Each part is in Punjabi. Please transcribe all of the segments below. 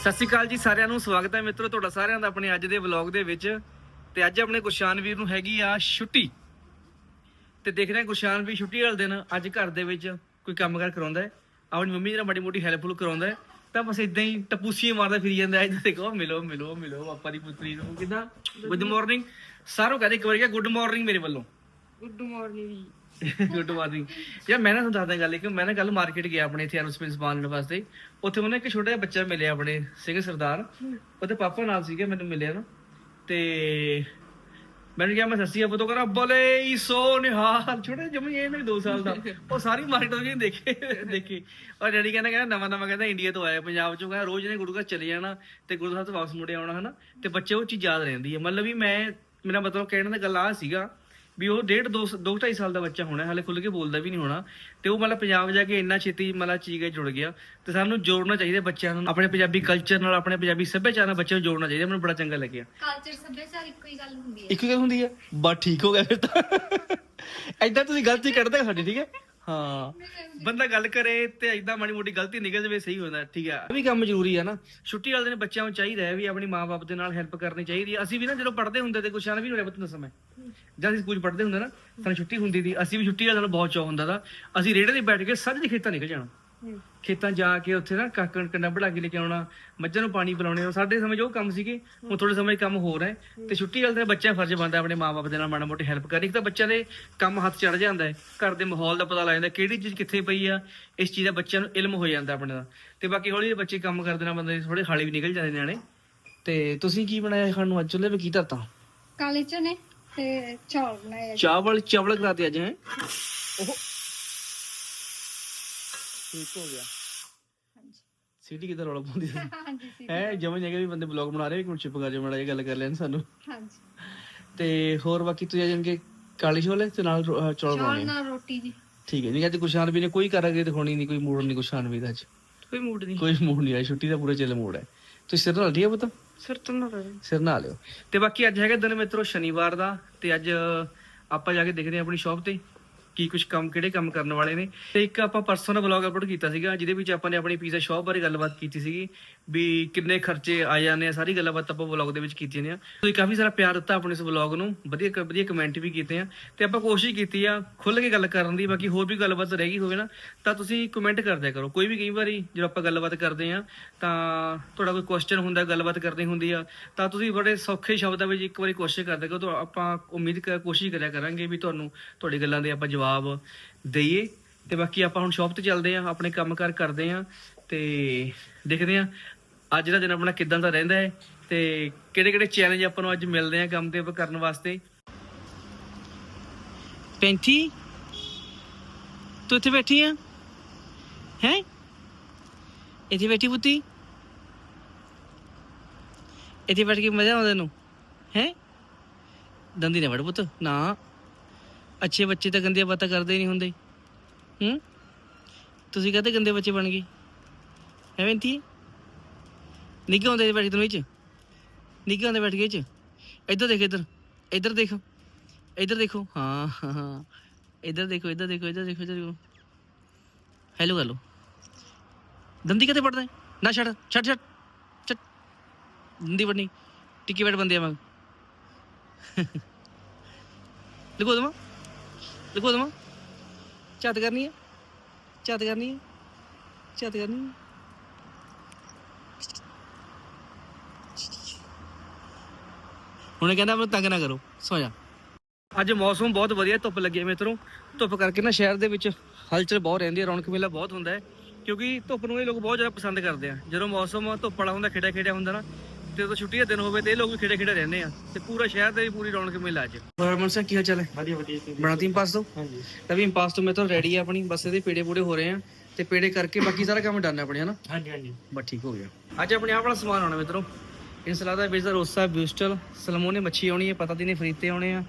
ਸਤਿ ਸ਼੍ਰੀ ਅਕਾਲ ਜੀ ਸਾਰਿਆਂ ਨੂੰ, ਸਵਾਗਤ ਹੈ ਮਿੱਤਰੋ ਤੁਹਾਡਾ ਸਾਰਿਆਂ ਦਾ ਆਪਣੇ ਅੱਜ ਦੇ ਵਲੌਗ ਦੇ ਵਿੱਚ। ਤੇ ਅੱਜ ਆਪਣੇ ਗੁਰਸ਼ਾਨ ਵੀਰ ਨੂੰ ਹੈਗੀ ਆ ਛੁੱਟੀ। ਤੇ ਦੇਖ ਰਹੇ ਗੁਰਸ਼ਾਨ ਵੀ ਛੁੱਟੀ ਵਾਲੇ ਦਿਨ ਅੱਜ ਘਰ ਦੇ ਵਿੱਚ ਕੋਈ ਕੰਮਕਾਰ ਕਰਾਉਂਦਾ ਹੈ। ਆਪਣੀ ਮੰਮੀ ਨਾਲ ਮਾੜੀ ਮੋਟੀ ਹੈਲਪਫੁਲ ਕਰਾਉਂਦਾ ਹੈ। ਤਾਂ ਬਸ ਇਦਾਂ ਹੀ ਟਪੂਸੀਆਂ ਮਾਰਦਾ ਫਿਰ ਜਾਂਦਾ ਹੈ। ਇੱਧਰ ਦੇਖੋ, ਮਿਲੋ ਮਿਲੋ ਮਿਲੋ, ਪਾਪਾ ਦੀ ਪੁੱਤਰੀ ਨੂੰ ਕਿਦਾਂ? ਗੁੱਡ ਮਾਰਨਿੰਗ ਸਾਰੋਂ ਕਹਦੇ ਇੱਕ ਵਾਰ ਕਿਹਾ ਗੁੱਡ ਮਾਰਨਿੰਗ ਮੇਰੇ ਵੱਲੋਂ। ਗੁੱਡ ਮਾਰਨਿੰਗ ਗੁੱਡ ਮਾਰਨਿੰਗ ਯਾਰ ਮੈਂ ਨਾ ਤੁਹਾਨੂੰ ਦੱਸਦਾ ਗੱਲ ਕਿ ਮੈਂ ਨਾ ਕੱਲ ਮਾਰਕੀਟ ਗਿਆ ਆਪਣੇ ਇੱਥੇ ਐਰੋਸਪੇਸ ਸਮਾਨ ਲੈਣ ਵਾਸਤੇ। ਉੱਥੇ ਮੈਨੂੰ ਇੱਕ ਛੋਟਾ ਜਿਹਾ ਬੱਚਾ ਮਿਲਿਆ ਆਪਣੇ, ਸਿੰਘ ਸਰਦਾਰ। ਉਹਦੇ ਪਾਪਾ ਨਾਲ ਸੀਗੇ, ਮੈਨੂੰ ਮਿਲਿਆ ਨਾ। ਤੇ ਮੈਨੂੰ ਕਿਹਾ, ਮੈਂ ਸੱਸੀ ਆਪੋ ਤੋਂ ਕਰਾਂ, ਬਲੇ ਸੋ ਨਿਹਾਲ ਛੋਟੇ ਜਮੀ ਇਹ ਮੇਰੇ 2 ਸਾਲ ਦਾ। ਉਹ ਸਾਰੀ ਮਾਰਕੀਟ ਉਹਦੀ ਦੇਖੇ, ਦੇਖੀ। ਔਰ ਡੈਡੀ ਕਹਿੰਦਾ ਕਹਿੰਦਾ ਨਵਾਂ ਨਵਾਂ ਕਹਿੰਦਾ ਇੰਡੀਆ ਤੋਂ ਆਇਆ, ਪੰਜਾਬ ਚੋਂ ਕਹਿੰਦਾ, ਰੋਜ਼ ਨੇ ਗੁਰੂ ਘਰ ਚਲੇ ਜਾਣਾ ਤੇ ਗੁਰੂ ਸਾਹਿਬ ਤੋਂ ਵਾਪਸ ਮੁੜੇ ਆਉਣਾ, ਹਨਾ। ਤੇ ਬੱਚੇ ਉਹ ਚੀਜ਼ ਯਾਦ ਰਹਿੰਦੀ ਹੈ। ਮਤਲਬ ਵੀ ਮੈਂ, ਮੇਰਾ ਮਤਲਬ ਕਹਿਣ ਦਾ ਗੱਲ ਆ ਸੀਗਾ ਵੀ ਉਹ ਡੇਢ ਦੋ ਦੋ ਢਾਈ ਸਾਲ ਦਾ ਬੱਚਾ ਹੋਣਾ ਹਾਲੇ ਖੁੱਲ ਕੇ ਬੋਲਦਾ ਵੀ ਨਹੀਂ ਹੋਣਾ ਤੇ ਉਹ ਮਤਲਬ ਪੰਜਾਬ ਜਾ ਕੇ ਇੰਨਾ ਛੇਤੀ ਮਤਲਬ ਚੀਜ਼ ਜੁੜ ਗਿਆ ਤੇ ਸਾਨੂੰ ਜੋੜਨਾ ਚਾਹੀਦਾ ਬੱਚਿਆਂ ਨੂੰ ਆਪਣੇ ਪੰਜਾਬੀ ਕਲਚਰ ਨਾਲ ਆਪਣੇ ਪੰਜਾਬੀ ਸੱਭਿਆਚਾਰ ਨਾਲ ਬੱਚਿਆਂ ਨੂੰ ਜੋੜਨਾ ਚਾਹੀਦਾ ਮੈਨੂੰ ਬੜਾ ਚੰਗਾ ਲੱਗਿਆ। ਕਲਚਰ ਸੱਭਿਆਚਾਰ ਇੱਕੋ ਹੀ ਗੱਲ ਹੁੰਦੀ ਹੈ। ਇੱਕ ਗੱਲ ਹੁੰਦੀ ਹੈ? ਬਸ ਠੀਕ ਹੋ ਗਿਆ ਫਿਰ ਤਾਂ। ਐਦਾਂ ਤੁਸੀਂ ਗਲਤੀ ਕੱਢਦੇ ਸਾਡੀ ਠੀਕ ਹੈ? ਹਾਂ। ਬੰਦਾ ਗੱਲ ਕਰੇ ਤੇ ਐਦਾਂ ਮਾੜੀ ਮੋਟੀ ਗਲਤੀ ਨਿਕਲ ਜਾਵੇ, ਸਹੀ ਹੁੰਦਾ, ਠੀਕ ਹੈ ਇਹ ਵੀ ਕੰਮ ਜ਼ਰੂਰੀ ਹੈ ਨਾ। ਛੁੱਟੀ ਵਾਲੇ ਦਿਨ ਬੱਚਿਆਂ ਨੂੰ ਚਾਹੀਦਾ ਹੈ ਵੀ ਆਪਣੇ ਮਾਂ-ਬਾਪ ਦੇ ਨਾਲ ਹੈਲਪ ਕਰਨੀ ਚਾਹੀਦੀ ਹੈ ਅਸੀਂ ਵੀ ਨਾ ਜਦੋਂ ਪੜ੍ਹਦੇ ਹੁੰਦੇ ਤੇ ਕੁਛ ਨਾ ਵੀ ਹੋਇਆ ਬਤਨ ਸਮੇਂ ਜਦ ਅਸੀਂ ਸਕੂਲ ਪੜ੍ਹਦੇ ਹੁੰਦੇ ਨਾ, ਸਾਨੂੰ ਛੁੱਟੀ ਹੁੰਦੀ ਸੀ। ਅਸੀਂ ਵੀ ਛੁੱਟੀ ਵਾਲੇ ਦਿਨ ਬਹੁਤ ਚਾਹ ਹੁੰਦਾ ਦਾ ਅਸੀਂ ਰੇੜੇ ਤੇ ਬੈਠ ਕੇ ਸੱਜ ਦੇ ਖੇਤਾਂ ਨਿਕਲ ਜਾਣਾ। ਖੇਤਾਂ ਜਾ ਕੇ ਉੱਥੇ ਨਾ ਕਾਕਣ ਕੰਡਾ ਬੜਾ ਕੇ ਲੈ ਕੇ ਆਉਣਾ ਮੱਝਾਂ ਨੂੰ ਪਾਣੀ ਪਿਲਾਉਣੇ ਉਹ ਸਾਡੇ ਸਮੇਂ 'ਚ ਉਹ ਕੰਮ ਸੀਗੇ ਹੁਣ ਥੋੜੇ ਸਮੇਂ 'ਚ ਕੰਮ ਹੋ ਰਿਹਾ ਹੈ। ਤੇ ਛੁੱਟੀ ਵਾਲੇ ਦਿਨ ਬੱਚਿਆਂ ਫਰਜ਼ ਬਣਦਾ ਆਪਣੇ ਮਾਪੇ ਦੇ ਨਾਲ ਮਾੜਾ ਮੋਟੀ ਹੈਲਪ ਕਰਨੀ। ਇੱਕ ਤਾਂ ਬੱਚਿਆਂ ਦੇ ਕੰਮ ਹੱਥ ਚੜ ਜਾਂਦਾ ਹੈ ਘਰ ਦੇ ਮਾਹੌਲ ਦਾ ਪਤਾ ਲੱਗ ਜਾਂਦਾ ਕਿਹੜੀ ਚੀਜ਼ ਕਿੱਥੇ ਪਈ ਆ ਇਸ ਚੀਜ਼ ਦਾ ਬੱਚਿਆਂ ਨੂੰ ਇਲਮ ਹੋ ਜਾਂਦਾ ਆਪਣੇ ਦਾ। ਤੇ ਬਾਕੀ ਹੌਲੀ ਹੌਲੀ ਬੱਚੇ ਕੰਮ ਕਰਦੇ ਨਾਲ ਬੰਦੇ ਥੋੜੇ ਖਾਲੀ ਵੀ ਨਿਕਲ ਜਾਂਦੇ ਨਿਆਣੇ। ਤੇ ਤੁਸੀਂ ਕੀ ਬਣਾਇਆ ਖਾਣ ਨੂੰ ਅੱਜ ਚੁੱਲ੍ਹੇ 'ਤੇ ਕੀ ਧਰਤਾ? ਕਾਲੇ ਚਨੇ ਤੇ ਚੌਲ ਬਣਾਏ। ਚਾਵਲ ਚਾਵਲ ਕਰਾਤੇ ਅੱਜ ਹੈ? ਉਹ ਠੀਕ ਹੋ ਗਿਆ। ਹਾਂਜੀ। ਸਿਟੀ ਕਿਧਰ ਰੌਲਾ ਪਾਉਂਦੀ ਹੈ ਹਾਂਜੀ ਸੀ ਹੈ ਜਮਨ ਜਗ੍ਹਾ ਵੀ ਬੰਦੇ ਬਲੌਗ ਬਣਾ ਰਹੇ ਇੱਕ ਮਿੰਟ ਚੁੱਪ ਕਰ ਜਾ ਮੜਾ ਇਹ ਗੱਲ ਕਰ ਲੈਣ ਸਾਨੂੰ। ਹਾਂਜੀ। ਤੇ ਹੋਰ ਬਾਕੀ ਤੁਸੀਂ ਜਾਣ ਕੇ ਕਾਲੀ ਛੋਲੇ ਤੇ ਨਾਲ ਰੋ- ਚੌਲ ਚੌਲ ਬਣਾਉਣੇ। ਆ। ਨਾਲ ਰੋਟੀ ਜੀ। ਠੀਕ ਹੈ ਨਹੀਂ ਅੱਜ ਕੁਸ਼ਾਨ ਵੀ ਨੇ ਕੋਈ ਕਰਾਂਗੇ ਦਿਖਾਉਣੀ ਨਹੀਂ ਕੋਈ ਮੂਡ ਨਹੀਂ ਕੁਸ਼ਾਨ ਵੀ ਦਾ ਅੱਜ। ਕੋਈ ਮੂਡ ਨਹੀਂ। ਕੋਈ ਮੂਡ ਨਹੀਂ ਹੈ ਛੁੱਟੀ ਦਾ ਪੂਰਾ ਚੱਲ ਮੂਡ ਹੈ। ਤੁਸੀਂ ਸਿਰ ਨਾਲ ਠੀਕ ਹੈ ਪਤਾ? ਸਿਰ ਤੋਂ ਨਾ ਸਿਰ ਨਾਲ ਲਿਓ। ਤੇ ਬਾਕੀ ਅੱਜ ਹੈਗਾ ਦਿਨ ਮਿੱਤਰੋ ਸ਼ਨੀਵਾਰ ਦਾ ਤੇ ਅੱਜ ਆਪਾਂ ਜਾ ਕੇ ਦੇਖਦੇ ਹਾਂ ਆਪਣੀ ਸ਼ਾਪ ਤੇ। ਕੀ ਕੁਝ ਕੰਮ, ਕਿਹੜੇ ਕੰਮ ਕਰਨ ਵਾਲੇ ਨੇ। ਤੇ ਇੱਕ ਆਪਾਂ ਪਰਸੋਂ ਦਾ ਵਲੌਗ ਅਪਲੋਡ ਕੀਤਾ ਸੀਗਾ, ਜਿਹਦੇ ਵਿੱਚ ਆਪਾਂ ਨੇ ਆਪਣੀ ਪੀਜ਼ਾ ਸ਼ਾਪ ਬਾਰੇ ਗੱਲਬਾਤ ਕੀਤੀ ਸੀਗੀ, ਵੀ ਕਿੰਨੇ ਖਰਚੇ ਆ ਜਾਂਦੇ ਆ, ਸਾਰੀ ਗੱਲਬਾਤ ਆਪਾਂ ਵਲੌਗ ਦੇ ਵਿੱਚ ਕੀਤੀ ਨੇ ਤੁਸੀਂ ਕਾਫੀ ਸਾਰਾ ਪਿਆਰ ਦਿੱਤਾ ਆਪਣੇ ਇਸ ਵਲੌਗ ਨੂੰ, ਵਧੀਆ ਵਧੀਆ ਕਮੈਂਟ ਵੀ ਕੀਤੇ ਆ। ਤੇ ਆਪਾਂ ਕੋਸ਼ਿਸ਼ ਕੀਤੀ ਆ ਖੁੱਲ ਕੇ ਗੱਲ ਕਰਨ ਦੀ, ਬਾਕੀ ਹੋਰ ਵੀ ਗੱਲਬਾਤ ਰਹਿ ਗਈ ਹੋਵੇ ਨਾ, ਤਾਂ ਤੁਸੀਂ ਕਮੈਂਟ ਕਰਦਿਆ ਕਰੋ। ਕੋਈ ਵੀ ਕਈ ਵਾਰੀ ਜਦੋਂ ਆਪਾਂ ਗੱਲਬਾਤ ਕਰਦੇ ਆ, ਤਾਂ ਤੁਹਾਡਾ ਕੋਈ ਕੁਐਸਚਨ ਹੁੰਦਾ, ਗੱਲਬਾਤ ਕਰਨੀ ਹੁੰਦੀ ਆ, ਤਾਂ ਤੁਸੀਂ ਬੜੇ ਸੌਖੇ ਸ਼ਬਦਾਂ ਵਿੱਚ ਇੱਕ ਵਾਰੀ ਕੋਸ਼ਿਸ਼ ਕਰਦੇ ਕਰੋ, ਤਾਂ ਆਪਾਂ ਉਮੀਦ ਕਰ ਕੋਸ਼ਿਸ਼ ਕਰਿਆ ਕਰਾਂਗੇ ਵੀ ਤੁਹਾਨੂੰ ਤੁਹਾਡੀ ਗੱਲਾਂ ਦੇ ਆਪਾਂ ਜਵਾਬ ਦਈਏ। ਤੇ ਬਾਕੀ ਆਪਾਂ ਹੁਣ ਸ਼ਾਪ ਤੇ ਚੱਲਦੇ ਆ ਆਪਣੇ ਕੰਮਕਾਰ ਕਰਦੇ ਆ ਤੇ ਦੇਖਦੇ ਆ ਅੱਜ ਦਾ ਦਿਨ ਆਪਣਾ ਕਿਦਾਂ ਦਾ ਰਹਿੰਦਾ ਹੈ ਤੇ ਕਿਹੜੇ ਕਿਹੜੇ ਚੈਲੰਜ ਆਪਾਂ ਨੂੰ ਅੱਜ ਮਿਲਦੇ ਆ ਕੰਮ ਤੇ ਆਪਾਂ ਕਰਨ ਵਾਸਤੇ। ਪੈਂਤੀ ਤੂੰ ਇੱਥੇ ਬੈਠੀ ਆ? ਹੈ? ਇੱਥੇ ਬੈਠੀ ਪੁੱਤੀ? ਇੱਥੇ ਬੈਠ ਕੇ ਮਜ਼ਾ ਆਉਂਦਾ ਤੈਨੂੰ? ਹੈ? ਦੰਦੀ ਨਾ ਵੜ ਪੁੱਤ। ਨਾ। ਅੱਛੇ ਬੱਚੇ ਤਾਂ ਗੰਦੀਆਂ ਬਾਤਾਂ ਕਰਦੇ ਨਹੀਂ ਹੁੰਦੇ। ਹੂੰ? ਤੁਸੀਂ ਕਹਤੇ ਗੰਦੇ ਬੱਚੇ ਬਣ ਗਏ? ਹੈ ਬੈਂਤੀ ਨਿੱਘੇ ਹੁੰਦੇ ਬੈਠ ਕੇ ਤੈਨੂੰ ਇਹ ਚ ਨਿੱਘੇ ਹੁੰਦੇ ਬੈਠ ਗਏ ਚ ਇੱਧਰ ਦੇਖ, ਇੱਧਰ। ਇੱਧਰ ਦੇਖੋ। ਇੱਧਰ ਦੇਖੋ। ਹਾਂ ਹਾਂ ਹਾਂ। ਇੱਧਰ ਦੇਖੋ ਇੱਧਰ ਦੇਖੋ ਇੱਧਰ ਦੇਖੋ ਇੱਧਰ ਦੇਖੋ। ਹੈਲੋ ਹੈਲੋ ਦੰਦੀ ਕਿਤੇ ਪੜਦਾ ਨਾ ਛੱਡ ਛੱਡ ਛੱਡ। ਛੱਡ। ਦੰਦੀ ਪੜਨੀ ਟਿੱਕੀ ਬੈਠ ਬੰਦੇ ਆ ਮੈਂ ਲਿਖੋ ਦਮਾ ਲਿਖੋ ਦਮਾ ਝੱਤ ਕਰਨੀ ਹੈ। ਝੱਤ ਕਰਨੀ ਹੈ। ਝੱਤ ਕਰਨੀ ਹੈ। ਹੁਣ ਕਹਿੰਦਾ ਮੈਨੂੰ ਤੰਗ ਨਾ ਕਰੋ। ਸੋ ਜਾ। ਅੱਜ ਮੌਸਮ ਬਹੁਤ ਵਧੀਆ, ਧੁੱਪ ਲੱਗੀ ਹੈ ਮਿੱਤਰੋ ਧੁੱਪ ਕਰਕੇ ਨਾ ਸ਼ਹਿਰ ਦੇ ਵਿੱਚ ਹਲਚਲ ਬਹੁਤ ਰਹਿੰਦੀ ਹੈ, ਰੌਣਕ ਮੇਲਾ ਬਹੁਤ ਹੁੰਦਾ ਹੈ। ਕਿਉਂਕਿ ਧੁੱਪ ਨੂੰ ਇਹ ਲੋਕ ਬਹੁਤ ਜ਼ਿਆਦਾ ਪਸੰਦ ਕਰਦੇ ਆ। ਜਦੋਂ ਮੌਸਮ ਧੁੱਪ ਵਾਲਾ ਹੁੰਦਾ ਖਿੜਿਆ ਖਿੜਿਆ ਹੁੰਦਾ ਨਾ ਤੇ ਉਦੋਂ ਛੁੱਟੀ ਦਾ ਦਿਨ ਹੋਵੇ ਤੇ ਇਹ ਲੋਕ ਵੀ ਖਿੜੇ ਖਿੜੇ ਰਹਿੰਦੇ ਆ ਤੇ ਪੂਰਾ ਸ਼ਹਿਰ ਦੇ ਵੀ ਪੂਰੀ ਰੌਣਕ ਮੇਲਾ ਅੱਜ। ਹੋਰ ਮਨਸਾ ਕੀ ਹਾਲ ਚਾਲ ਹੈ? ਵਧੀਆ ਵਧੀਆ ਬਣਾਤੀ ਪਾਸ ਤੋਂ? ਹਾਂਜੀ। ਤਵੀ ਪਾਸ ਤੋਂ ਮੈਂ ਤਾਂ ਰੈਡੀ ਆ ਆਪਣੀ ਬਸ ਇਹਦੇ ਪੇੜੇ ਪੂੜੇ ਹੋ ਰਹੇ ਆ ਤੇ ਪੇੜੇ ਕਰਕੇ ਬਾਕੀ ਸਾਰਾ ਕੰਮ ਡਨ ਹੈ ਆਪਣੇ ਹਨਾ? ਹਾਂਜੀ ਹਾਂਜੀ। ਬਸ ਠੀਕ ਹੋ ਗਿਆ। ਅੱਜ ਆਪਣੇ ਆਹ ਵਾਲਾ ਸਮਾਨ ਆਉਣਾ ਮਿੱਤਰੋ। ਇਨਸਲਾਦਾ ਬੇਜ਼ਾ ਰੋਸਾ ਬਿਊਸਟਲ ਸਲਮੋਨੇ ਮੱਛੀ ਆਉਣੀ ਹੈ ਪਤਾ ਦੀ ਨੇ ਫਰੀਤੇ ਆਉਣੇ ਆ।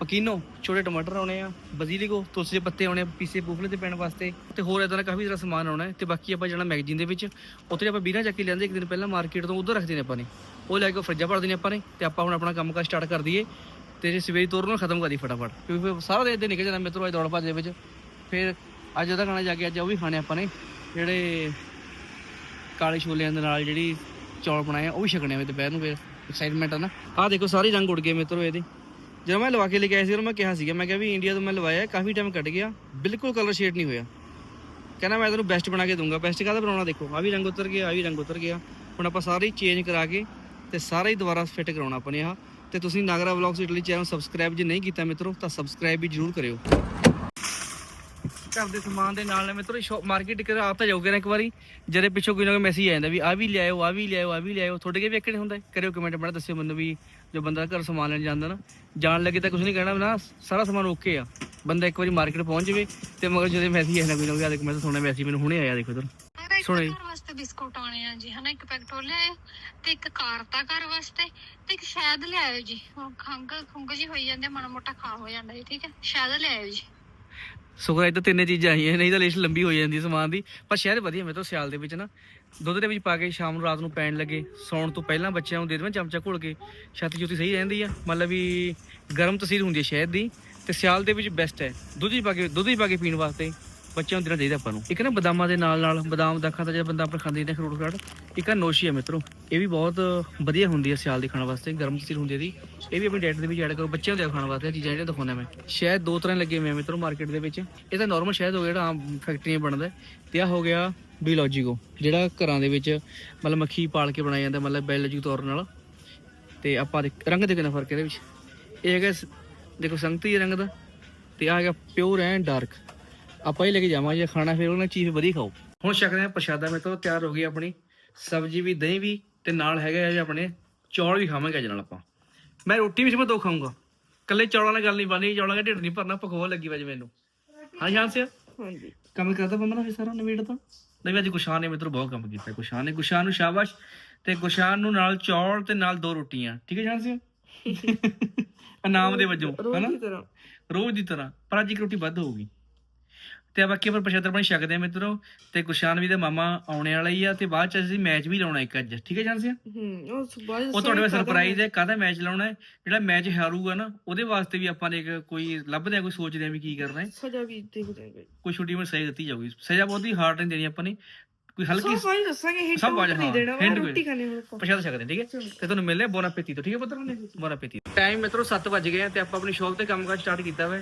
ਪਕੀਨੋ ਛੋਟੇ ਟਮਾਟਰ ਆਉਣੇ ਆ, ਬਜ਼ੀਲਿਕੋ, ਤੁਲਸੀ ਦੇ ਪੱਤੇ ਆਉਣੇ ਆ, ਪੀਸੇ ਬੂਫਲੇ ਤੇ ਪੈਣ ਵਾਸਤੇ ਤੇ ਹੋਰ ਇਦਾਂ ਦਾ ਕਾਫੀ ਸਾਰਾ ਸਮਾਨ ਆਉਣਾ ਹੈ ਤੇ ਬਾਕੀ ਆਪਾਂ ਜਾਣਾ ਮੈਗਜ਼ੀਨ ਦੇ ਵਿੱਚ। ਉੱਥੇ ਆਪਾਂ ਵੀਰਾਂ ਚੱਕੀ ਲੈਂਦੇ ਇੱਕ ਦਿਨ ਪਹਿਲਾਂ ਮਾਰਕੀਟ ਤੋਂ ਉਧਰ ਰੱਖਦੇ ਨੇ ਆਪਾਂ ਨੇ। ਉਹ ਲੈ ਕੇ ਫਰਿੱਜਾਂ ਭਰ ਨੇ ਆਪਾਂ ਨੇ ਤੇ ਆਪਾਂ ਹੁਣ ਆਪਣਾ ਕੰਮ ਕਰ ਸਟਾਰਟ ਕਰ ਦਈਏ ਤੇ ਜੇ ਸਵੇਰੀ ਤੋਰ ਨੂੰ ਖਤਮ ਕਰੀ ਫਟਾਫਟ। ਕਿਉਂਕਿ ਫਿਰ ਸਾਰਾ ਦਿਨ ਇੱਦਾਂ ਨਿਕਲ ਜਾਂਦਾ ਮਿੱਤਰੋ ਅੱਜ ਦੌੜ ਭੱਜ ਦੇ ਵਿੱਚ। ਫਿਰ ਅੱਜ ਉਹਦਾ ਖਾਣਾ ਜਾ ਕੇ ਅੱਜ ਉਹ ਵੀ ਖਾਣੇ ਆਪਾਂ ਨੇ, ਜਿਹੜੇ ਕਾਲੇ ਛੋਲਿਆਂ ਦੇ ਨਾਲ ਜਿਹੜੀ ਚੌਲ ਬਣਾਏ ਆ, ਉਹ ਵੀ ਛਕਣੇ ਆ ਵੀ ਦੁਪਹਿਰ ਨੂੰ ਫਿਰ। ਐਕਸਾਈਟਮੈਂਟ ਆ ਨਾ। ਆਹ ਦੇਖੋ, ਸਾਰੇ ਰੰਗ ਉੱਡ ਗਏ ਮਿੱਤਰੋ ਇਹਦੇ ਜਦੋਂ ਮੈਂ ਲਵਾ ਕੇ ਲੈ ਕੇ ਆਇਆ ਸੀ ਉਦੋਂ ਮੈਂ ਕਿਹਾ ਸੀਗਾ ਮੈਂ ਕਿਹਾ ਵੀ ਇੰਡੀਆ ਤੋਂ ਮੈਂ ਲਵਾਇਆ ਕਾਫੀ ਟਾਈਮ ਕੱਢ ਗਿਆ ਬਿਲਕੁਲ ਕਲਰ ਸ਼ੇਡ ਨਹੀਂ ਹੋਇਆ ਕਹਿੰਦਾ ਮੈਂ ਤੈਨੂੰ ਬੈਸਟ ਬਣਾ ਕੇ ਦੂੰਗਾ ਬੈਸਟ ਕਾਹਦਾ ਬਣਾਉਣਾ ਦੇਖੋ ਆ ਵੀ ਰੰਗ ਉਤਰ ਗਿਆ ਆ ਵੀ ਰੰਗ ਉਤਰ ਗਿਆ ਹੁਣ ਆਪਾਂ ਸਾਰੇ ਚੇਂਜ ਕਰਾ ਕੇ ਤੇ ਸਾਰਾ ਹੀ ਦੁਬਾਰਾ ਫਿੱਟ ਕਰਾਉਣਾ ਆਪਣੇ ਨੇ ਆਹ ਤੇ ਤੁਸੀਂ Nagra vlogs Italy channel subscribe ਜੇ ਨਹੀਂ ਕੀਤਾ ਮਿੱਤਰੋ ਤਾਂ ਸਬਸਕ੍ਰਾਈਬ ਵੀ ਜਰੂਰ ਕਰਿਓ ਘਰ ਦੇ ਸਮਾਨ ਦੇ ਨਾਲ ਮਿੱਤਰੋ ਸ਼ੋ ਮਾਰਕੀਟ ਕਰ ਆਪ ਤਾਂ ਜਾਓਗੇ ਨਾ ਇੱਕ ਵਾਰੀ। ਜਦੇ ਪਿੱਛੋਂ ਕੋਈ ਨਾ ਕੋਈ ਮੈਸੇਜ ਆ ਜਾਂਦਾ ਵੀ ਆ ਵੀ ਲਿਆਇਓ ਆ ਵੀ ਲਿਆਇਓ ਆ ਵੀ ਲਿਆਇਓ ਤੁਹਾਡੇ ਕੇ ਵੀ ਇੱਕੜੇ ਹੁੰਦਾ। ਹੈ? ਕਰਿਓ ਕਮੈਂਟ ਬਣਾ ਦੱਸਿਓ ਮੈਨੂੰ ਵੀ ਜੋ ਬੰਦਾ ਘਰ ਸਮਾਨ ਲੈਣ ਜਾਂਦਾ ਨਾ। ਜਾਣ ਲੱਗੇ ਤਾਂ ਕੁਝ ਨਹੀਂ ਕਹਿਣਾ ਨਾ ਸਾਰਾ ਸਮਾਨ ਓਕੇ ਆ। ਬੰਦਾ ਇੱਕ ਵਾਰੀ ਮਾਰਕੀਟ ਪਹੁੰਚ ਜਾਵੇ ਤੇ ਮਗਰ ਜਦੋਂ ਮੈਸੇਜ ਆਇਆ ਨਾ ਕੋਈ ਨਾ ਕੋਈ ਆ ਦੇਖੋ ਮੈਂ ਤਾਂ ਸੁਣਿਆ ਮੈਸੇਜ ਮੈਨੂੰ ਹੁਣੇ ਆਇਆ ਦੇਖੋ ਇਧਰ। ਸੁਣੋ ਜੀ। ਘਰ ਵਾਸਤੇ ਬਿਸਕੁਟ ਆਣੇ ਆ ਜੀ ਹਨਾ ਇੱਕ ਪੈਕਟ ਉਹ ਲਿਆਇਓ ਤੇ ਇੱਕ ਕਾਰਤਾ ਘਰ ਵਾਸਤੇ ਤੇ ਇੱਕ ਸ਼ਹਿਦ ਲਿਆਇਓ ਜੀ। ਖੰਗ ਖੁੰਗ ਜੀ ਹੋਈ ਜਾਂਦੇ ਮਾੜਾ ਮੋਟਾ ਖਾ ਹੋ ਜਾਂਦਾ ਜੀ ਠੀਕ ਹੈ? ਸ਼ਹਿਦ ਲਿਆਇਓ ਜੀ। ਸੁਖਰਾ ਇਹ ਤਾਂ ਤਿੰਨੇ ਚੀਜ਼ਾਂ ਆਈਆਂ, ਨਹੀਂ ਤਾਂ ਲਿਸਟ ਲੰਬੀ ਹੋ ਜਾਂਦੀ ਸਮਾਨ ਦੀ। ਪਰ ਸ਼ਾਇਦ ਵਧੀਆ, ਮੇਰੇ ਤੋਂ ਸਿਆਲ ਦੇ ਵਿੱਚ ਨਾ, ਦੁੱਧ ਦੇ ਵਿੱਚ ਪਾ ਕੇ ਸ਼ਾਮ ਨੂੰ, ਰਾਤ ਨੂੰ ਪੈਣ ਲੱਗੇ, ਸੌਣ ਤੋਂ ਪਹਿਲਾਂ ਬੱਚਿਆਂ ਨੂੰ ਦੇ ਦੇਵਾਂ ਚਮਚਾ ਘੋਲ ਕੇ। ਛਾਤੀ ਜੁਤੀ ਸਹੀ ਰਹਿੰਦੀ ਆ, ਮਤਲਬ ਵੀ ਗਰਮ ਤਸੀਰ ਹੁੰਦੀ ਹੈ ਸ਼ਹਿਦ ਦੀ, ਤੇ ਸਿਆਲ ਦੇ ਵਿੱਚ ਬੈਸਟ ਹੈ। ਦੁੱਧ ਹੀ ਪਾ ਕੇ, ਦੁੱਧ ਹੀ ਪਾ ਕੇ ਪੀਣ ਵਾਸਤੇ ਬੱਚਿਆਂ ਨੂੰ ਦੇਣਾ ਚਾਹੀਦਾ ਆਪਾਂ ਨੂੰ। ਇੱਕ ਨਾ ਬਦਾਮਾਂ ਦੇ ਨਾਲ ਨਾਲ ਬਦਾਮ, ਦਾਖਾਂ ਦਾ ਜਿਹੜਾ ਬੰਦਾ ਆਪਾਂ ਖਾਂਦੇ ਨੇ ਖਰੋਟ ਖਰਾਟ ਇੱਕ ਆ ਨੋਸ਼ੀ ਹੈ ਮਿੱਤਰੋ ਇਹ ਵੀ ਬਹੁਤ ਵਧੀਆ ਹੁੰਦੀ ਹੈ ਸਿਆਲ ਦੇ ਖਾਣ ਵਾਸਤੇ ਗਰਮ ਤਸੀਰ ਹੁੰਦੀ ਹੈ ਇਹਦੀ। ਇਹ ਵੀ ਆਪਣੀ ਡਾਈਟ ਦੇ ਵਿੱਚ ਐਡ ਕਰੋ ਬੱਚਿਆਂ ਦੇ ਖਾਣ ਵਾਸਤੇ ਇਹ ਚੀਜ਼ਾਂ ਜਿਹੜੀਆਂ ਦਿਖਾਉਂਦਾ ਮੈਂ। ਸ਼ਾਇਦ ਦੋ ਤਰ੍ਹਾਂ ਲੱਗੇ ਹੋਏ ਆ ਮਿੱਤਰੋ ਮਾਰਕੀਟ ਦੇ ਵਿੱਚ। ਇਹ ਤਾਂ ਨਾਰਮਲ ਸ਼ਾਇਦ ਹੋ ਗਿਆ ਜਿਹੜਾ ਆਮ ਫੈਕਟਰੀਆਂ ਬਣਦਾ। ਹੈ, ਤੇ ਆ ਹੋ ਗਿਆ ਬੀਲੋਜੀਕੋ ਜਿਹੜਾ ਘਰਾਂ ਦੇ ਵਿੱਚ ਮਤਲਬ ਮੱਖੀ ਪਾਲ ਕੇ ਬਣਾਇਆ ਜਾਂਦਾ ਮਤਲਬ ਬਾਇਓਲੋਜਿਕ ਤੌਰ ਨਾਲ। ਤੇ ਆਪਾਂ ਦੇ ਰੰਗ ਦੇ ਕਿੰਨਾ ਫ਼ਰਕ ਇਹਦੇ ਵਿੱਚ। ਇਹ ਹੈਗਾ ਦੇਖੋ ਸੰਗਤੀ ਰੰਗ ਦਾ। ਤੇ ਆ ਹੈਗਾ ਪਿਓਰ ਐਂਡ ਡਾਰਕ ਆਪਾਂ ਹੀ ਲੈ ਕੇ ਜਾਵਾਂਗੇ ਖਾਣਾ ਫਿਰ ਉਹਨਾਂ ਚੀਜ਼ ਵਧੀਆ ਖਾਓ। ਹੁਣ ਛਕਦੇ ਆ ਪ੍ਰਸ਼ਾਦਾ ਮੇਰੇ ਤੋਂ ਤਿਆਰ ਹੋ ਗਈ ਆਪਣੀ। ਸਬਜ਼ੀ ਵੀ ਦਹੀਂ ਵੀ ਤੇ ਨਾਲ ਹੈਗਾ ਇਹ ਆਪਣੇ ਚੌਲ ਵੀ ਖਾਵਾਂਗੇ ਅੱਜ ਨਾਲ ਆਪਾਂ। ਮੈਂ ਰੋਟੀ ਵੀ ਸਿਰਫ ਦੋ ਖਾਊਂਗਾ। ਕੱਲੇ ਚੌਲਾਂ ਨਾਲ ਗੱਲ ਨਹੀਂ ਬਣਨੀ ਚੌਲਾਂ ਦਾ ਢਿੱਡ ਨਹੀਂ ਭਰਨਾ ਭਖੋ ਲੱਗੀ ਵਜ ਮੈਨੂੰ। ਹਾਂ ਸ਼ਾਨ ਸਿਆ ਹਾਂਜੀ। ਕੰਮ ਕਰਦਾ ਬੰਦਾ ਫਿਰ ਸਾਰਾ ਨਵੇੜ ਤਾਂ? ਨਹੀਂ ਅੱਜ ਗੁਸ਼ਾਨ ਨੇ ਮਿੱਤਰ ਬਹੁਤ ਕੰਮ ਕੀਤਾ ਗੁਸ਼ਾਨ ਨੇ। ਗੁਸ਼ਾਨ ਨੂੰ ਸ਼ਾਬਾਸ਼ ਤੇ ਗੁਸ਼ਾਨ ਨੂੰ ਨਾਲ ਚੌਲ ਤੇ ਨਾਲ ਦੋ ਰੋਟੀਆਂ। ਠੀਕ ਹੈ ਜਾਨ ਸਿਆ ਇਨਾਮ ਦੇ ਵਜੋਂ ਹਨਾ? ਤਰ੍ਹਾਂ। ਰੋਜ਼ ਦੀ ਤਰ੍ਹਾਂ ਪਰ ਅੱਜ ਇੱਕ ਰੋਟੀ ਵੱਧ ਹੋਊਗੀ। ਤੇ ਆ ਬਾਕੀ ਆਪਾਂ ਪ੍ਰਸ਼ਾਦ ਬਣ ਛਕਦੇ ਆ ਮਿੱਤਰੋ ਤੇ ਗੁਸ਼ਾਨ ਵੀ ਦੇ ਮਾਮਾ ਆਉਣੇ ਵਾਲਾ ਹੀ ਆ ਤੇ ਬਾਅਦ ਚ ਅਸੀਂ ਮੈਚ ਵੀ ਲਾਉਣਾ ਇੱਕ ਅੱਜ ਠੀਕ ਹੈ ਜਾਨ ਸਿਆ ਹੂੰ ਉਹ ਸੁਬਾਹ ਉਹ ਤੁਹਾਡੇ ਵਾਸਤੇ ਸਰਪ੍ਰਾਈਜ਼ ਹੈ ਕਾਹਦਾ ਮੈਚ ਲਾਉਣਾ ਹੈ ਜਿਹੜਾ ਮੈਚ ਹਾਰੂਗਾ ਨਾ ਉਹਦੇ ਵਾਸਤੇ ਵੀ ਆਪਾਂ ਨੇ ਇੱਕ ਕੋਈ ਲੱਭਦੇ ਆ ਕੋਈ ਸੋਚਦੇ ਆ ਵੀ ਕੀ ਕਰਨਾ ਹੈ। ਸਜ਼ਾ ਵੀ ਦੇਖਦੇ ਹਾਂ ਕੋਈ ਛੁੱਟੀ ਵਿੱਚ ਸਜ਼ਾ ਦਿੱਤੀ ਜਾਊਗੀ ਸਜ਼ਾ ਬਹੁਤੀ ਹਾਰਡ ਨਹੀਂ ਦੇਣੀ ਆਪਾਂ ਨੇ ਕੋਈ ਹਲਕੀ ਸਭ ਵਾਈ ਦੱਸਾਂਗੇ ਹਿੱਟ ਨਹੀਂ ਦੇਣਾ ਵਾ, ਰੋਟੀ ਖਾਣੀ ਹੁਣ ਆਪਾਂ। ਪਛਾਣ ਸਕਦੇ ਹਾਂ, ਠੀਕ ਹੈ? ਤੇ ਤੁਹਾਨੂੰ ਮਿਲਨੇ ਬੋਨਾ ਪੇਤੀ ਤੋਂ ਠੀਕ ਹੈ ਪੁੱਤਰ? ਬੋਨਾ ਪੇਤੀ ਟਾਈਮ ਮਿੱਤਰੋ 7 ਵਜ ਗਏ ਆ ਤੇ ਆਪਾਂ ਆਪਣੀ ਸ਼ਾਪ ਤੇ ਕੰਮ ਕਰ ਸਟਾਰਟ ਕੀਤਾ ਵਾ।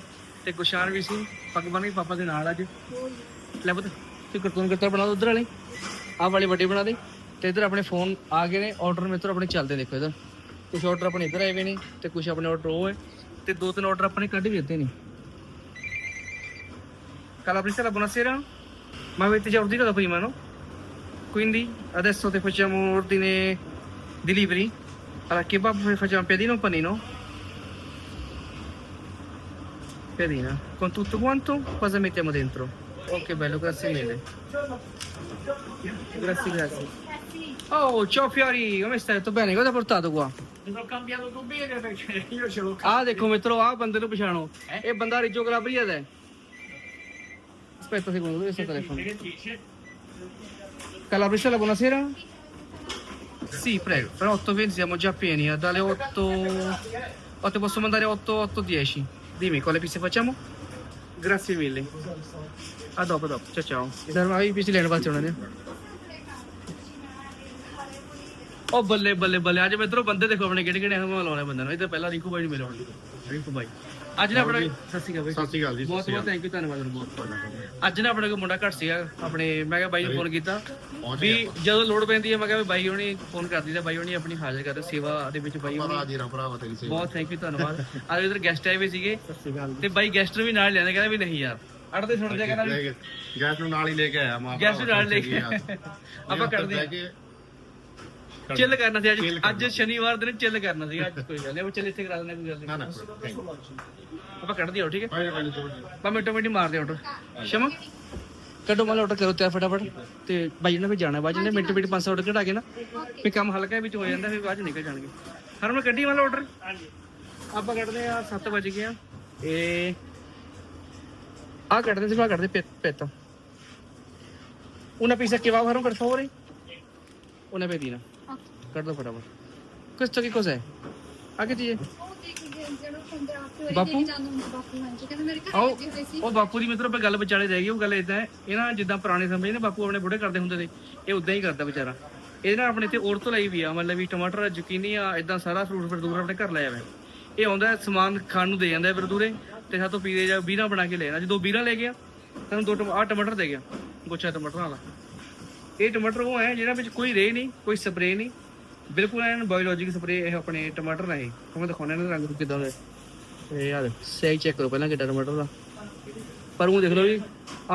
ਤੇ ਗੁਸ਼ਾਨ ਵੀ ਸੀ ਪੱਗ ਬਣ ਕੇ ਪਾਪਾ ਦੇ ਨਾਲ ਅੱਜ ਲੈ ਪੁੱਤ ਤੇ ਕਰਤੂਨ ਕਿੱਤਾ ਬਣਾ ਦੋ ਉਧਰ ਵਾਲੇ ਆਹ ਵਾਲੇ ਵੱਡੇ ਬਣਾ ਦੇ ਤੇ ਇਧਰ ਆਪਣੇ ਫੋਨ ਆ ਗਏ ਨੇ ਆਰਡਰ ਮਿੱਤਰੋ ਆਪਣੇ ਚੱਲਦੇ ਦੇਖੋ ਇਧਰ ਕੁਝ ਆਰਡਰ ਆਪਣੇ ਇਧਰ ਆਏ ਵੇ ਨੇ ਤੇ ਕੁਝ ਆਪਣੇ ਆਰਡਰ ਉਹ ਹੈ ਤੇ ਦੋ ਤਿੰਨ ਆਰਡਰ ਆਪਣੇ ਕੱਢ ਵੀ ਦਿੱਤੇ ਨੇ Calabrese, buonasera. Ma avete già ordinato prima, no? Quindi adesso ti facciamo ordine delivery. Allora, kebab facciamo piadino o panino? lampiadina. Con tutto quanto cosa mettiamo dentro? Oh che bello, grazie mille. Grazie, grazie. Oh, ciao Fiori, come stai? Tutto bene? Cosa hai portato qua? mi sono cambiato tu bene perché io ce l'ho cambiato. Ah, te come trovavo quando dopo c'erano. Eh? E bandare gioco la prima. Aspetta un secondo, dove sta il telefono? Che dice? Buonasera. Sì, prego. Per 8.20 siamo già pieni, eh, dalle 8... 8 posso mandare 8, 8, 10. Dimmi, quale pizza facciamo? Grazie mille. A dopo, a dopo. Ciao ciao. Dai, vai, pizza lei, non va a tornare. ਉਹ ਬੱਲੇ ਬੱਲੇ ਬੱਲੇ ਅੱਜ ਮਿੱਤਰੋ ਬੰਦੇ ਦੇਖੋ ਆਪਣੇ ਕਿਹੜੇ ਕਿਹੜੇ ਹਮਾ ਲਾਉਣੇ ਬੰਦੇ ਨੂੰ। ਇਹ ਤਾਂ ਪਹਿਲਾਂ ਰਿੰਕੂ ਬਾਈ ਨੂੰ ਮਿਲਾਉਣ ਰਿੰਕੂ ਬਾਈ। ਅੱਜ ਨਾ ਆਪਣਾ ਸਤਿ ਸ਼੍ਰੀ ਅਕਾਲ ਬਾਈ। ਸਤਿ ਸ਼੍ਰੀ ਅਕਾਲ ਜੀ ਸਤਿ ਬਹੁਤ ਸ਼੍ਰੀ ਬਹੁਤ ਥੈਂਕ ਯੂ ਧੰਨਵਾਦ ਬਹੁਤ ਅੱਜ ਨਾ ਆਪਣੇ ਕੋਲ ਮੁੰਡਾ ਘੱਟ ਸੀਗਾ ਆਪਣੇ ਮੈਂ ਕਿਹਾ ਬਾਈ ਨੂੰ ਫੋਨ ਕੀਤਾ ਪਹੁੰਚ ਵੀ ਜਦੋਂ ਲੋੜ ਪੈਂਦੀ ਹੈ ਮੈਂ ਕਿਹਾ ਬਾਈ ਹੋਣੀ ਫੋਨ ਕਰਦੀ ਤਾਂ ਬਾਈ ਹੋਣੀ ਆਪਣੀ ਹਾਜ਼ਰ ਕਰਦੇ ਸੇਵਾ ਦੇ ਵਿੱਚ ਬਾਈ ਹੋਣੀ। ਜੀ ਰਾ ਭਰਾਵਾ ਤੇਰੀ ਸੇਵਾ। ਬਹੁਤ ਥੈਂਕ ਯੂ ਧੰਨਵਾਦ। ਅੱਜ ਇਧਰ ਗੈਸਟ ਆਏ ਵੀ ਸੀਗੇ ਤੇ ਬਾਈ ਗੈਸਟ ਨੂੰ ਵੀ ਨਾਲ ਲਿਆਂਦਾ ਕਹਿੰਦਾ ਵੀ ਨਹੀਂ ਯਾਰ ਅੜਦੇ ਸੁਣ ਜਾ ਕਹਿੰਦਾ ਵੀ ਗੈਸ ਨੂੰ ਨਾਲ ਹੀ ਲੈ ਕੇ ਆਇਆ ਮਾਂ ਗੈਸਟ ਨੂੰ ਨਾਲ ਲੈ ਕੇ ਆਪਾਂ ਕਰਦੇ ਹਾਂ। ਚਿੱਲ ਕਰਨਾ ਸੀ ਅੱਜ। Chill ਅੱਜ ਸ਼ਨੀਵਾਰ ਦਿਨ ਚਿੱਲ ਕਰਨਾ ਸੀ। ਅੱਜ ਕੋਈ ਗੱਲ ਨਹੀਂ ਆਪਾਂ ਚਿੱਲ ਇੱਥੇ ਕਰਾ ਦਿੰਦੇ ਕੋਈ ਗੱਲ ਨਾ। ਨਹੀਂ ਨਾ ਆਪਾਂ ਕੱਢ ਦਿਓ ਠੀਕ ਹੈ? ਭਾਈ ਮਿੰਟੋ ਮਿੰਟ ਹੀ ਮਾਰਦੇ ਆਰਡਰ ਸ਼ਮਾ ਕੱਢੋ ਮਾਲ ਆਰਡਰ ਕਰੋ ਤਿਆਰ ਫਟਾਫਟ। ਤੇ ਬਾਈ ਨੇ ਵੀ ਜਾਣਾ ਬਾਜੀ ਨੇ ਮਿੰਟ ਮਿੰਟ 500 ਆਰਡਰ ਕਢਾ ਕੇ ਨਾ ਵੀ ਕੰਮ ਹਲਕਾ ਵਿੱਚ ਹੋ ਜਾਂਦਾ ਫਿਰ ਬਾਅਦ ਚ ਨਿਕਲ ਜਾਣਗੇ। ਹਰਮਨ ਕੱਢੀ ਵਾਲਾ ਆਰਡਰ ਆਪਾਂ ਕੱਢਦੇ ਆ 7 ਵਜ ਗਏ ਆ। ਇਹ ਆ ਕੱਢਦੇ ਸੀ ਆ ਕੱਢਦੇ ਪੇ ਪੇਤਾ। una pizza che va a fare per favore una ਆ ਕੀ ਚੀਜ਼ ਹੈ? ਉਹ ਦੇਖ ਜਿਹੜਾ ਪੰਜਾਬ ਤੋਂ ਬਾਪੂ? ਆਓ ਉਹ ਬਾਪੂ ਦੀ ਮਿੱਤਰੋ ਆਪਾਂ ਗੱਲ ਵਿਚਾਲੇ ਰਹਿ ਗਈ ਉਹ ਗੱਲ ਇਦਾਂ ਹੈ ਇਹ ਨਾ ਜਿੱਦਾਂ ਪੁਰਾਣੇ ਸਮੇਂ ਨਾ ਬਾਪੂ ਆਪਣੇ ਬੁੱਢੇ ਕਰਦੇ ਹੁੰਦੇ ਸੀ ਇਹ ਉਦਾਂ ਹੀ ਕਰਦਾ ਵਿਚਾਰਾ। ਇਹਦੇ ਨਾਲ ਆਪਣੇ ਇੱਥੇ ਔਰ ਤੋਂ ਲਈ ਵੀ ਆ ਮਤਲਬ ਵੀ ਟਮਾਟਰ ਜ਼ੁਕੀਨੀ ਆ ਇਦਾਂ ਸਾਰਾ ਫਰੂਟ ਫਰਦੂਰ ਆਪਣੇ ਘਰ ਲੈ ਆਵੇ। ਇਹ ਆਉਂਦਾ ਸਮਾਨ ਖਾਣ ਨੂੰ ਦੇ ਜਾਂਦਾ ਫਰਦੂਰੇ ਤੇ ਸਾਤੋਂ ਪੀਦੇ ਜਾ ਵੀਰਾ ਬਣਾ ਕੇ ਲੈ ਜਦੋਂ ਵੀਰਾ ਲੈ ਗਿਆ ਤੈਨੂੰ ਦੋ ਆਹ ਟਮਾਟਰ ਦੇ ਗਿਆ ਗੁੱਛਾ ਟਮਾਟਰ ਵਾਲਾ ਇਹ ਟਮਾਟਰ ਉਹ ਹੈ ਜਿਹੜਾ ਵਿੱਚ ਕੋਈ ਰੇ ਨਹੀਂ ਕੋਈ ਸਪਰੇ ਨਹੀਂ ਬਿਲਕੁਲ ਐਨ ਬਾਇਓਲੋਜਿਕ ਸਪਰੇ ਇਹ ਆਪਣੇ ਟਮਾਟਰ ਨੇ ਇਹ। ਤੁਹਾਨੂੰ ਦਿਖਾਉਣੇ ਨੇ ਰੰਗ ਰੁਕ ਕਿਦਾਂ ਦਾ। ਇਹ ਯਾਰ ਸਹੀ ਚੈੱਕ ਕਰੋ ਪਹਿਲਾਂ ਕਿੱਡਾ ਟਮਾਟਰ ਦਾ। ਪਰ ਉਹ ਦੇਖ ਲਓ ਜੀ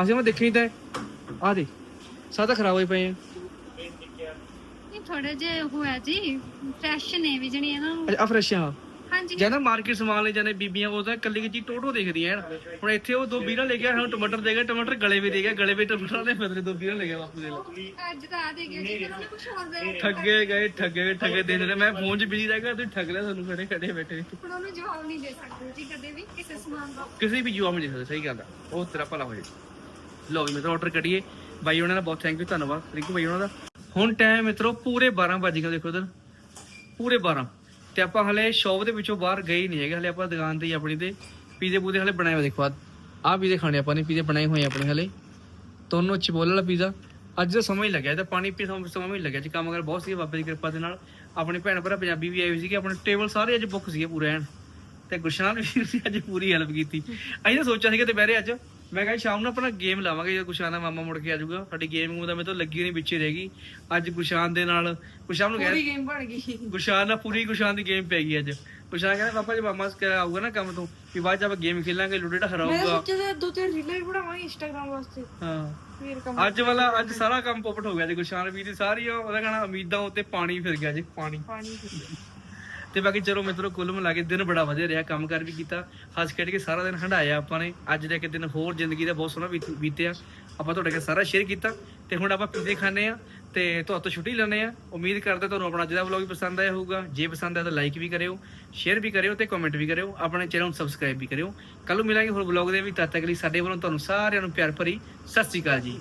ਅਸੀਂ ਮੈਂ ਦੇਖੀ ਤਾਂ। ਆ ਦੇ ਸਾਦਾ ਖਰਾਬ ਹੋਏ ਪਏ ਆ। ਇਹ ਥੋੜੇ ਜੇ ਹੋਇਆ ਜੀ ਫਰੈਸ਼ ਨੇ ਵੀ ਜਣੀ ਇਹਨਾਂ ਨੂੰ ਅੱਛਾ ਆ ਫਰੈਸ਼ ਆ। ਹਾਂਜੀ। ਜਦੋਂ ਮਾਰਕੀਟ ਸਮਾਨ ਲੈ ਜਾਂਦੇ ਬੀਬੀਆਂ ਉਹ ਤਾਂ ਕੱਲੀ ਚੀਜ਼ ਟੋਟੋ ਦੇਖਦੀਆਂ ਹਨ ਹੁਣ ਇੱਥੇ ਉਹ ਦੋ ਵੀਰਾਂ ਲੈ ਗਿਆ ਹੁਣ ਟਮਾਟਰ ਦੇ ਗਿਆ ਟਮਾਟਰ ਗਲੇ ਵੀ ਦੇ ਗਿਆ ਗਲੇ ਵੀ ਟਮਾਟਰ ਦੇ ਬਦਲੇ ਦੋ ਵੀਰਾਂ ਲੈ ਗਿਆ ਬਾਪੂ ਦੇ ਲਓ ਅੱਜ ਤਾਂ ਆ ਦੇ ਗਿਆ ਜੀ ਉਹਨਾਂ ਨੇ ਕੁਝ ਹੋਰ ਦੇ ਠੱਗੇ ਗਏ ਠੱਗੇ ਗਏ ਠੱਗੇ ਦੇ ਜਿਹੜੇ ਮੈਂ ਫੋਨ 'ਚ ਬਿਜ਼ੀ ਰਹਿ ਗਿਆ ਤੁਸੀਂ ਠੱਗ ਲਿਆ ਤੁਹਾਨੂੰ ਖੜੇ ਖੜੇ ਬੈਠੇ। ਹੁਣ ਉਹਨੂੰ ਜਵਾਬ ਨਹੀਂ ਦੇ ਸਕਦੇ ਜੀ ਕਦੇ ਵੀ ਕਿਸੇ ਸਮਾਨ ਦਾ। ਕਿਸੇ ਵੀ ਜਵਾਬ ਨਹੀਂ ਦੇ ਸਕਦੇ ਸਹੀ ਗੱਲ ਆ। ਉਹ ਤੇਰਾ ਭਲਾ ਹੋਏ ਲਓ ਜੀ ਮਿੱਤਰੋ ਆਰਡਰ ਕਰੀਏ ਬਾਈ ਉਹਨਾਂ ਦਾ ਬਹੁਤ ਥੈਂਕ ਯੂ ਧੰਨਵਾਦ। ਰਿੰਕੂ ਬਾਈ ਉਹਨਾਂ ਦਾ। ਹੁਣ ਟਾਈਮ ਮਿੱਤਰੋ ਪੂਰੇ 12 ਵੱਜ ਗਏ ਦੇਖੋ ਇਧਰ। ਪੂਰੇ 12 ਤੇ ਆਪਾਂ ਹਲੇ ਸ਼ੌਪ ਦੇ ਵਿੱਚੋਂ ਬਾਹਰ ਗਏ ਨਹੀਂ ਹੈਗੇ, ਹਲੇ ਆਪਾਂ ਦੁਕਾਨ ਤੇ ਹੀ ਆਪਣੀ ਤੇ ਪੀਜ਼ੇ ਪੂਜ਼ੇ ਹਲੇ ਬਣਾਏ ਹੋਏ ਦੇਖੋ ਆਹ ਪੀਜ਼ੇ ਖਾਣੇ ਆਪਾਂ ਨੇ, ਪੀਜ਼ੇ ਬਣਾਏ ਹੋਏ ਆ ਆਪਣੇ ਹਲੇ। ਦੋਨੋਂ ਚਿਬੋਲ ਵਾਲਾ ਪੀਜ਼ਾ, ਅੱਜ ਦਾ ਸਮਾਂ ਹੀ ਲੱਗਿਆ ਤੇ ਪਾਣੀ ਪੀ ਸਮਾਂ ਹੀ ਲੱਗਿਆ, ਜੀ ਕੰਮ ਕਰ ਬਹੁਤ ਸੀ ਬਾਬੇ ਦੀ ਕਿਰਪਾ ਦੇ ਨਾਲ। ਆਪਣੇ ਭੈਣ ਭਰਾ ਪੰਜਾਬੀ ਵੀ ਆਏ ਹੋਏ ਸੀਗੇ, ਆਪਣੇ ਟੇਬਲ ਸਾਰੇ ਅੱਜ ਬੁੱਕ ਸੀਗੇ ਪੂਰੇ ਐਨ। ਤੇ ਗੁਸ਼ਾਨ ਵੀ ਸੀ ਅੱਜ ਪੂਰੀ ਹੈਲਪ ਕੀਤੀ। ਅਸੀਂ ਤਾਂ ਸੋਚਿਆ ਸੀਗਾ ਦੁਪਹਿਰੇ ਅੱਜ ਮੈਂ ਕਿਹਾ ਸ਼ਾਮ ਨੂੰ ਆਪਣਾ ਗੇਮ ਲਾਵਾਂਗੇ ਜੇ ਗੁਸ਼ਾਨ ਦਾ ਮਾਮਾ ਮੁੜ ਕੇ ਆ ਜਾਊਗਾ। ਸਾਡੀ ਗੇਮਿੰਗ ਦਾ ਮੇਰੇ ਤੋਂ ਲੱਗੀ ਨਹੀਂ ਵਿੱਚੇ ਰਹੇਗੀ ਅੱਜ ਗੁਸ਼ਾਨ ਦੇ ਨਾਲ ਗੁਸ਼ਾਨ ਨੂੰ ਕਹਿ ਗੇਮ ਬਣ ਗਈ। ਗੁਸ਼ਾਨ ਨਾਲ ਪੂਰੀ ਗੁਸ਼ਾਨ ਦੀ ਗੇਮ ਪੈ ਗਈ ਅੱਜ। ਗੁਸ਼ਾਨ ਕਹਿੰਦਾ ਪਾਪਾ ਜੀ ਮਾਮਾ ਸ- ਆਊਗਾ ਨਾ ਕੰਮ ਤੋਂ ਵੀ ਬਾਅਦ ਚ ਆਪਾਂ ਗੇਮ ਖੇਲਾਂਗੇ ਲੁੱਡੇ ਢਾ ਹਰਾਊਗਾ। ਤੇ ਦੋ ਤਿੰਨ ਰੀਲਾਂ ਬਣਾਵਾਂਗੇ ਇੰਸਟਾਗ੍ਰam ਵਾਸਤੇ। ਹਾਂ। ਫੇਰ ਕੰਮ ਅੱਜ ਵਾਲਾ ਅੱਜ ਸਾਰਾ ਕੰਮ ਪੋਪਟ ਹੋ ਗਿਆ ਜੀ ਗੁਸ਼ਾਨ ਵੀਰ ਦੀ ਸਾਰੀ ਉਹ- ਉਹਦਾ ਕਹਣਾ ਉਮੀਦਾਂ ਉੱਤੇ ਪਾਣੀ ਫਿਰ ਗਿਆ ਜੀ ਪਾਣੀ। ਪਾਣੀ ਤੇ ਬਾਕੀ ਚਲੋ ਮਿੱਤਰੋ, ਕੁੱਲ ਮਿਲਾ ਕੇ ਦਿਨ ਬੜਾ ਵਧੀਆ ਰਿਹਾ, ਕੰਮ ਕਰ ਵੀ ਕੀਤਾ। ਹੱਸ ਖੇਡ ਕੇ ਸਾਰਾ ਦਿਨ ਹੰਡਾਇਆ ਆਪਾਂ ਨੇ। ਅੱਜ ਦੇ ਇੱਕ ਦਿਨ ਹੋਰ ਜ਼ਿੰਦਗੀ ਦਾ ਬਹੁਤ ਸੋਹਣਾ ਬੀਤ- ਬੀਤਿਆ। ਆਪਾਂ ਤੁਹਾਡੇ ਨਾਲ ਸਾਰਾ ਸ਼ੇਅਰ ਕੀਤਾ। ਤੇ ਹੁਣ ਆਪਾਂ ਪੀਜ਼ੇ ਖਾਣੇ ਆ ਤੇ ਤੁਹਾਡੇ ਤੋਂ ਛੁੱਟੀ ਲੈਣੇ ਆ ਉਮੀਦ ਕਰਦੇ ਤੁਹਾਨੂੰ ਆਪਣਾ ਅੱਜ ਦਾ ਵਲੌਗ ਪਸੰਦ ਆਇਆ ਹੋਊਗਾ। ਜੇ ਪਸੰਦ ਆਇਆ ਤਾਂ ਲਾਈਕ ਵੀ ਕਰਿਓ ਸ਼ੇਅਰ ਵੀ ਕਰਿਓ ਤੇ ਕਮੈਂਟ ਵੀ ਕਰਿਓ। ਆਪਣੇ ਚੈਨਲ ਨੂੰ ਸਬਸਕ੍ਰਾਈਬ ਵੀ ਕਰਿਓ। ਕੱਲ ਨੂੰ ਮਿਲਾਂਗੇ ਹੋਰ ਵਲੌਗ ਦੇ ਵੀ ਤਦ ਤੱਕ ਲਈ ਸਾਡੇ ਵੱਲੋਂ ਤੁਹਾਨੂੰ ਸਾਰਿਆਂ ਨੂੰ ਪਿਆਰ ਭਰੀ ਸਤਿ ਸ਼੍ਰੀ ਅਕਾਲ ਜੀ।